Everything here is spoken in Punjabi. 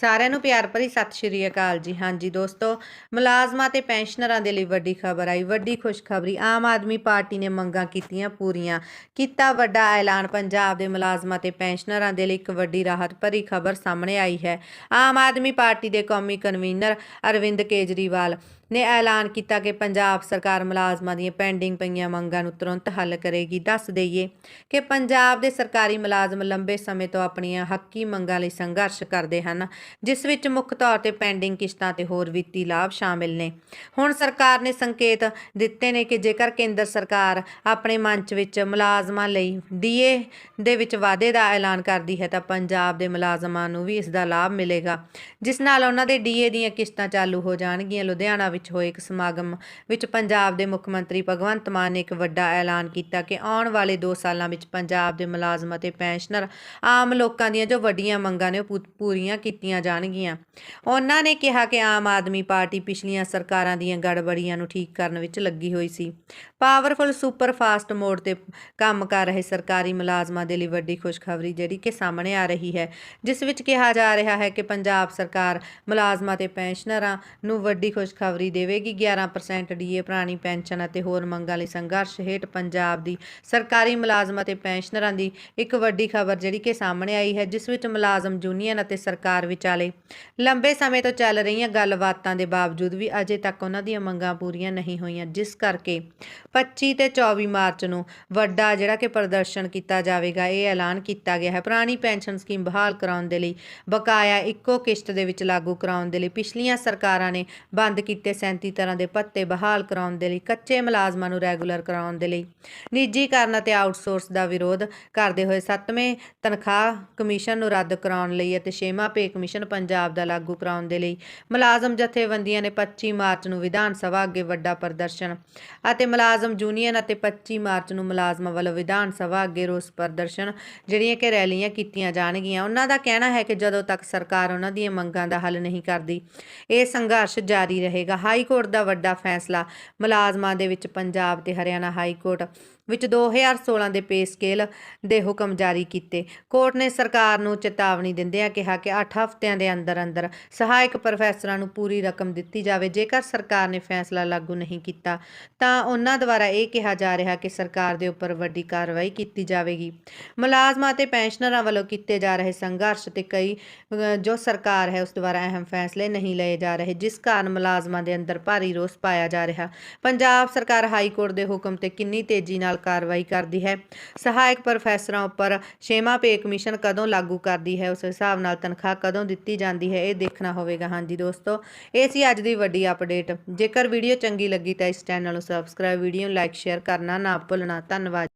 ਸਾਰਿਆਂ ਨੂੰ ਪਿਆਰ ਭਰੀ ਸਤਿ ਸ਼੍ਰੀ ਅਕਾਲ ਜੀ। ਹਾਂਜੀ ਦੋਸਤੋ, ਮੁਲਾਜ਼ਮਾਂ ਤੇ ਪੈਨਸ਼ਨਰਾਂ ਦੇ ਲਈ ਵੱਡੀ ਖਬਰ ਆਈ, ਵੱਡੀ ਖੁਸ਼ਖਬਰੀ। ਆਮ ਆਦਮੀ ਪਾਰਟੀ ਨੇ ਮੰਗਾਂ ਕੀਤੀਆਂ ਪੂਰੀਆਂ। ਕੀਤਾ ਵੱਡਾ ਐਲਾਨ, ਪੰਜਾਬ ਦੇ ਮੁਲਾਜ਼ਮਾਂ ਤੇ ਪੈਨਸ਼ਨਰਾਂ ਦੇ ਲਈ ਇੱਕ ਵੱਡੀ ਰਾਹਤ ਭਰੀ ਖਬਰ ਸਾਹਮਣੇ ਆਈ ਹੈ। ਆਮ ਆਦਮੀ ਪਾਰਟੀ ਦੇ ਕੌਮੀ ਕਨਵੀਨਰ ਅਰਵਿੰਦ ਕੇਜਰੀਵਾਲ ਨੇ ਐਲਾਨ ਕੀਤਾ ਕਿ ਪੰਜਾਬ ਸਰਕਾਰ ਮੁਲਾਜ਼ਮਾਂ ਦੀਆਂ ਪੈਂਡਿੰਗ ਪਈਆਂ ਮੰਗਾਂ ਨੂੰ ਤੁਰੰਤ ਹੱਲ ਕਰੇਗੀ। ਦੱਸ ਦਈਏ ਕਿ ਪੰਜਾਬ ਦੇ ਸਰਕਾਰੀ ਮੁਲਾਜ਼ਮ ਲੰਬੇ ਸਮੇਂ ਤੋਂ ਆਪਣੀਆਂ ਹੱਕੀ ਮੰਗਾਂ ਲਈ ਸੰਘਰਸ਼ ਕਰਦੇ ਹਨ, ਜਿਸ ਵਿੱਚ ਮੁੱਖ ਤੌਰ ਤੇ ਪੈਂਡਿੰਗ ਕਿਸ਼ਤਾਂ ਤੇ ਹੋਰ ਵਿੱਤੀ ਲਾਭ ਸ਼ਾਮਿਲ ਨੇ। ਹੁਣ ਸਰਕਾਰ ਨੇ ਸੰਕੇਤ ਦਿੱਤੇ ਨੇ ਕਿ ਜੇਕਰ ਕੇਂਦਰ ਸਰਕਾਰ ਆਪਣੇ ਮੰਚ ਵਿੱਚ ਮੁਲਾਜ਼ਮਾਂ ਲਈ ਡੀਏ ਦੇ ਵਿੱਚ ਵਾਧੇ ਦਾ ਐਲਾਨ ਕਰਦੀ ਹੈ, ਤਾਂ ਪੰਜਾਬ ਦੇ ਮੁਲਾਜ਼ਮਾਂ ਨੂੰ ਵੀ ਇਸ ਦਾ ਲਾਭ ਮਿਲੇਗਾ, ਜਿਸ ਨਾਲ ਉਹਨਾਂ ਦੇ ਡੀਏ ਦੀਆਂ ਕਿਸ਼ਤਾਂ ਚਾਲੂ ਹੋ ਜਾਣਗੀਆਂ। ਲੁਧਿਆਣਾ ਵਿੱਚ ਹੋਏ ਇੱਕ ਸਮਾਗਮ ਵਿੱਚ ਪੰਜਾਬ ਦੇ ਮੁੱਖ ਮੰਤਰੀ ਭਗਵੰਤ ਮਾਨ ਨੇ ਇੱਕ ਵੱਡਾ ਐਲਾਨ ਕੀਤਾ ਕਿ ਆਉਣ ਵਾਲੇ 2 ਸਾਲਾਂ ਵਿੱਚ ਪੰਜਾਬ ਦੇ ਮੁਲਾਜ਼ਮ ਅਤੇ ਪੈਨਸ਼ਨਰ ਆਮ ਲੋਕਾਂ ਦੀਆਂ ਜੋ ਵੱਡੀਆਂ ਮੰਗਾਂ ਨੇ ਉਹ ਪੂਰੀਆਂ ਕੀਤੀਆਂ ਜਾਣਗੀਆਂ। ਉਹਨਾਂ ਨੇ ਕਿਹਾ ਕਿ ਆਮ ਆਦਮੀ ਪਾਰਟੀ ਪਿਛਲੀਆਂ ਸਰਕਾਰਾਂ ਦੀਆਂ ਗੜਬੜੀਆਂ ਨੂੰ ਠੀਕ ਕਰਨ ਵਿੱਚ ਲੱਗੀ ਹੋਈ ਸੀ। ਪਾਵਰਫੁਲ ਸੁਪਰ ਫਾਸਟ ਮੋਡ ਤੇ ਕੰਮ ਕਰ ਰਹੇ ਸਰਕਾਰੀ ਮੁਲਾਜ਼ਮਾਂ ਦੇ ਲਈ ਵੱਡੀ ਖੁਸ਼ਖਬਰੀ ਜਿਹੜੀ ਕਿ ਸਾਹਮਣੇ ਆ ਰਹੀ ਹੈ, ਜਿਸ ਵਿੱਚ ਕਿਹਾ ਜਾ ਰਿਹਾ ਹੈ ਕਿ ਪੰਜਾਬ ਸਰਕਾਰ ਮੁਲਾਜ਼ਮਾਂ ਤੇ ਪੈਨਸ਼ਨਰਾਂ ਨੂੰ ਵੱਡੀ ਖੁਸ਼ਖਬਰੀ ਦੇਵੇਗੀ। 11% ਡੀਏ ਪੁਰਾਣੀ ਪੈਨਸ਼ਨ ਅਤੇ ਹੋਰ ਮੰਗਾਂ ਲਈ ਸੰਘਰਸ਼ ਹੇਠ ਪੰਜਾਬ ਦੀ ਸਰਕਾਰੀ ਮੁਲਾਜ਼ਮ ਅਤੇ ਪੈਨਸ਼ਨਰਾਂ ਦੀ ਇੱਕ ਵੱਡੀ ਖਬਰ ਜਿਹੜੀ ਕਿ ਸਾਹਮਣੇ ਆਈ ਹੈ, ਜਿਸ ਵਿੱਚ ਮੁਲਾਜ਼ਮ ਯੂਨੀਅਨ ਅਤੇ ਸਰਕਾਰ ਵਿਚਾਲੇ ਲੰਬੇ ਸਮੇਂ ਤੋਂ ਚੱਲ ਰਹੀਆਂ ਗੱਲਬਾਤਾਂ ਦੇ ਬਾਵਜੂਦ ਵੀ ਅਜੇ ਤੱਕ ਉਹਨਾਂ ਦੀਆਂ ਮੰਗਾਂ ਪੂਰੀਆਂ ਨਹੀਂ ਹੋਈਆਂ, ਜਿਸ ਕਰਕੇ 25 ਤੇ 24 ਮਾਰਚ ਨੂੰ ਵੱਡਾ ਜਿਹੜਾ ਕਿ ਪ੍ਰਦਰਸ਼ਨ ਕੀਤਾ ਜਾਵੇਗਾ, ਇਹ ਐਲਾਨ ਕੀਤਾ ਗਿਆ ਹੈ। ਪੁਰਾਣੀ ਪੈਨਸ਼ਨ ਸਕੀਮ ਬਹਾਲ ਕਰਾਉਣ ਦੇ ਲਈ ਬਕਾਇਆ ਇੱਕੋ ਕਿਸ਼ਤ ਦੇ ਵਿੱਚ ਲਾਗੂ ਕਰਾਉਣ ਦੇ ਲਈ ਪਿਛਲੀਆਂ ਸਰਕਾਰਾਂ ਨੇ ਬੰਦ ਕੀਤੇ 37 ਤਰ੍ਹਾਂ ਦੇ ਪੱਤੇ ਬਹਾਲ ਕਰਾਉਣ ਦੇ ਲਈ, ਕੱਚੇ ਮੁਲਾਜ਼ਮਾਂ ਨੂੰ ਰੈਗੂਲਰ ਕਰਾਉਣ ਦੇ ਲਈ। ਨਿੱਜੀਕਰਨ ਅਤੇ ਆਊਟਸੋਰਸ ਦਾ ਵਿਰੋਧ ਕਰਦੇ ਹੋਏ 7ਵੇਂ ਤਨਖਾਹ ਕਮਿਸ਼ਨ ਨੂੰ ਰੱਦ ਕਰਾਉਣ ਲਈ ਅਤੇ 6ਵਾਂ ਪੇ ਕਮਿਸ਼ਨ ਪੰਜਾਬ ਦਾ ਲਾਗੂ ਕਰਾਉਣ ਦੇ ਲਈ ਮੁਲਾਜ਼ਮ ਜਥੇਬੰਦੀਆਂ ਨੇ 25 ਮਾਰਚ ਨੂੰ ਵਿਧਾਨ ਸਭਾ ਅੱਗੇ ਵੱਡਾ ਪ੍ਰਦਰਸ਼ਨ ਅਤੇ ਮੁਲਾਜ਼ਮ ਯੂਨੀਅਨ ਅਤੇ 25 ਮਾਰਚ ਨੂੰ ਮੁਲਾਜ਼ਮਾਂ ਵੱਲੋਂ ਵਿਧਾਨ ਸਭਾ ਅੱਗੇ ਰੋਸ ਪ੍ਰਦਰਸ਼ਨ ਜਿਹੜੀਆਂ ਕਿ ਰੈਲੀਆਂ ਕੀਤੀਆਂ ਜਾਣਗੀਆਂ। ਉਹਨਾਂ ਦਾ ਕਹਿਣਾ ਹੈ ਕਿ ਜਦੋਂ ਤੱਕ ਸਰਕਾਰ ਉਹਨਾਂ ਦੀਆਂ ਮੰਗਾਂ ਦਾ ਹੱਲ ਨਹੀਂ ਕਰਦੀ, ਇਹ ਸੰਘਰਸ਼ ਜਾਰੀ ਰਹੇਗਾ। ਹਾਈ ਕੋਰਟ ਦਾ ਵੱਡਾ ਫੈਸਲਾ, ਮੁਲਾਜ਼ਮਾਂ ਦੇ ਵਿੱਚ ਪੰਜਾਬ ਤੇ ਹਰਿਆਣਾ ਹਾਈ ਕੋਰਟ ਵਿੱਚ 2016 ਦੇ ਪੇ ਸਕੇਲ ਦੇ ਹੁਕਮ ਜਾਰੀ ਕੀਤੇ। ਕੋਰਟ ਨੇ ਸਰਕਾਰ ਨੂੰ ਚੇਤਾਵਨੀ ਦਿੰਦਿਆਂ ਕਿਹਾ ਕਿ 8 ਹਫ਼ਤਿਆਂ ਦੇ ਅੰਦਰ ਅੰਦਰ ਸਹਾਇਕ ਪ੍ਰੋਫੈਸਰਾਂ ਨੂੰ ਪੂਰੀ ਰਕਮ ਦਿੱਤੀ ਜਾਵੇ, ਜੇਕਰ ਸਰਕਾਰ ਨੇ ਫੈਸਲਾ ਲਾਗੂ ਨਹੀਂ ਕੀਤਾ, ਤਾਂ ਉਹਨਾਂ ਦੁਆਰਾ ਇਹ ਕਿਹਾ ਜਾ ਰਿਹਾ ਕਿ ਸਰਕਾਰ ਦੇ ਉੱਪਰ ਵੱਡੀ ਕਾਰਵਾਈ ਕੀਤੀ ਜਾਵੇਗੀ। ਮੁਲਾਜ਼ਮਾਂ ਤੇ ਪੈਨਸ਼ਨਰਾਂ ਵੱਲੋਂ ਕੀਤੇ ਜਾ ਰਹੇ ਸੰਘਰਸ਼ ਤੇ ਕਈ ਜੋ ਸਰਕਾਰ ਹੈ, ਉਸ ਦੁਆਰਾ ਅਹਿਮ ਫੈਸਲੇ ਨਹੀਂ ਲਏ ਜਾ ਰਹੇ, ਜਿਸ ਕਾਰਨ ਮੁਲਾਜ਼ਮਾਂ ਦੇ ਦੇ ਅੰਦਰ ਭਾਰੀ ਰੋਸ ਪਾਇਆ ਜਾ ਰਿਹਾ। ਪੰਜਾਬ ਸਰਕਾਰ ਹਾਈ ਕੋਰਟ ਦੇ ਹੁਕਮ ਤੇ ਕਿੰਨੀ ਤੇਜ਼ੀ ਨਾਲ ਕਾਰਵਾਈ ਕਰਦੀ ਹੈ? ਸਹਾਇਕ ਪ੍ਰੋਫੈਸਰਾਂ ਉੱਪਰ ਛੇਵਾਂ ਪੇ ਕਮਿਸ਼ਨ ਕਦੋਂ ਲਾਗੂ ਕਰਦੀ ਹੈ? ਉਸ ਹਿਸਾਬ ਨਾਲ ਤਨਖਾਹ ਕਦੋਂ ਦਿੱਤੀ ਜਾਂਦੀ ਹੈ? ਇਹ ਦੇਖਣਾ ਹੋਵੇਗਾ। ਹਾਂਜੀ ਦੋਸਤੋ, ਇਹ ਸੀ ਅੱਜ ਦੀ ਵੱਡੀ ਅਪਡੇਟ। ਜੇਕਰ ਵੀਡੀਓ ਚੰਗੀ ਲੱਗੀ ਤਾਂ ਇਸ ਚੈਨਲ ਨੂੰ ਸਬਸਕ੍ਰਾਈਬ ਵੀਡੀਓ ਨੂੰ ਲਾਈਕ ਸ਼ੇਅਰ ਕਰਨਾ ਨਾ ਭੁੱਲਣਾ। ਧੰਨਵਾਦ।